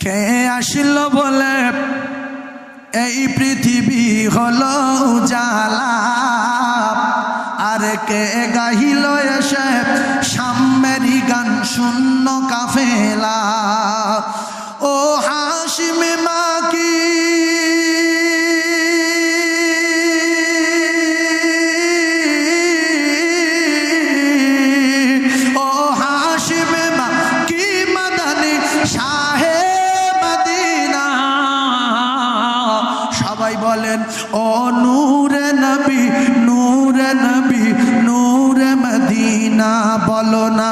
কে আসল বলে, এই পৃথিবী হল জালা আর কে গাহিল এসে, সাম্যেরই গান শূন্য কাফেলা। বলেন ও নূরে নবী নূরে নবী, নূরে মদিনা বলো না।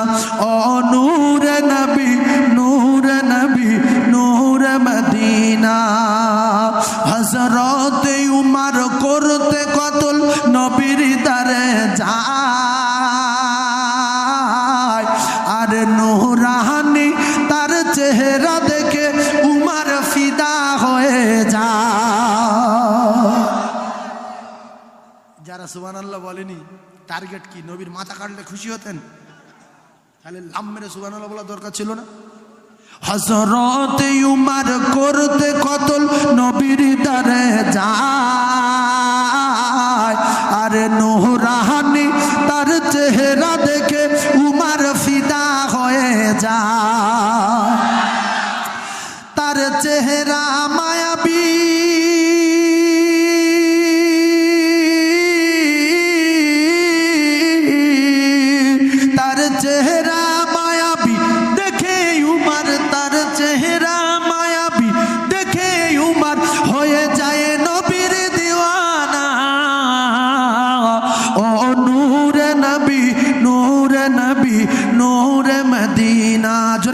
ও নূরে নবী নূরে নবী, নূরে মদিনা। হজরত উমার করতে কতল নবীর দারে যায়। যারা সুবান আল্লাহ বলেনি টার্গেট কি? নবীর মাথা কাটলে খুশি হতেন? তাহলে লাম মেরে সুবান আল্লাহ বলা দরকার ছিল না? হজরত উমার করতে কতল নবীর দারে যায়, আর নোহরাহানি তার চেহারা দেখে উমার ফিদা হয়ে যায়। তার চেহারা মায়াবী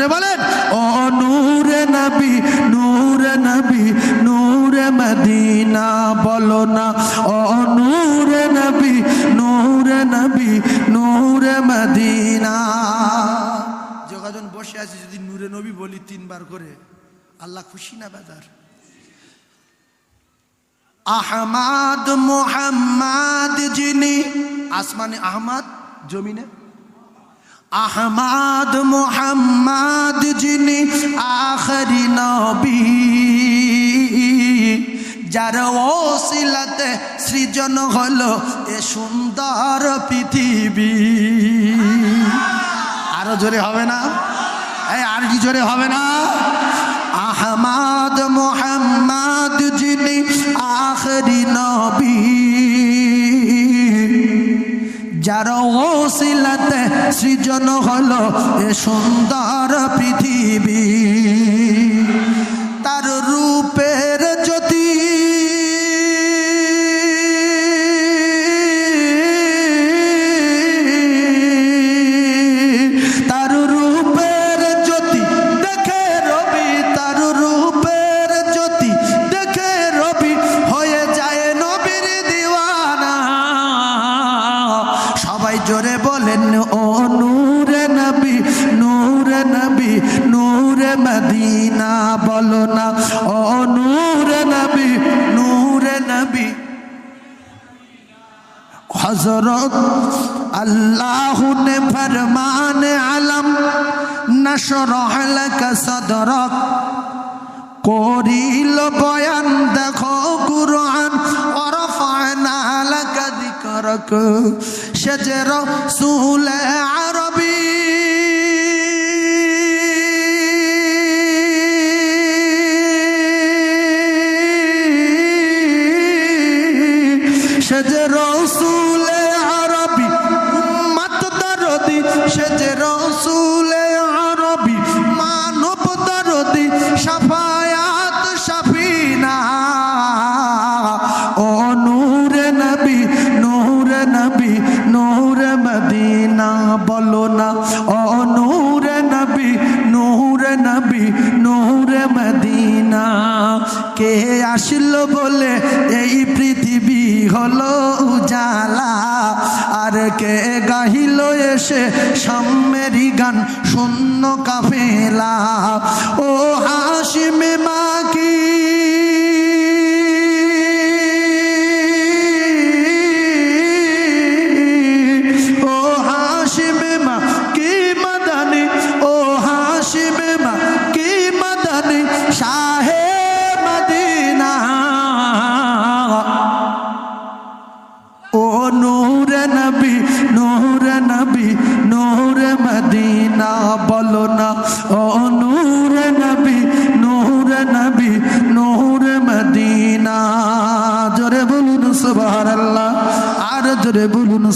জোরে বলেন? ও নূরে নবী নূরে নবী, নূরে মদিনা বলো না। ও নূরে নবী নূরে নবী, নূরে মদিনা। যোগাজন বসে আছি যদি নূরে নবী বলি তিনবার করে। আল্লাহ খুশি না বেদার আহমাদ মোহাম্মদ যিনি, আসমানে আহমাদ, জমিনে আহমাদ মোহাম্মদ যিনি আখরি নবী। যার ওসিলাতে সৃজন হলো এ সুন্দর পৃথিবী। আরও জোরে হবে না? এই, আর কি জোরে হবে না? আহমাদ মোহাম্মদ যিনি আখরি নবী। যার ওসিলাতে সৃজন হলো এ সুন্দর পৃথিবী। জোরে বলেন, ও নূরে নবী নূরে নবী, নূরে মদিনা বলো না। ও নূরে নবী নূরে নবী। হজরত আল্লাহ নে ফরমান আলম নশরহ লাকা সদরক। করিল বয়ান, দেখো কুরআন ওরফানা লাকা যিকরক। সে যে রসুলে আরবী। সে যে রসুল আরবি উম্মত দরদি মদিনা বলো না, ও নূরে নবী নূরে নবী, নূরে মদিনা। কে আসলো বলে এই পৃথিবী হলো উজালা। আর কে গাহিল এসে সাম্যেরি গান, শূন্য কাফেলা।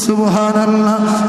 সুবহানাল্লাহ।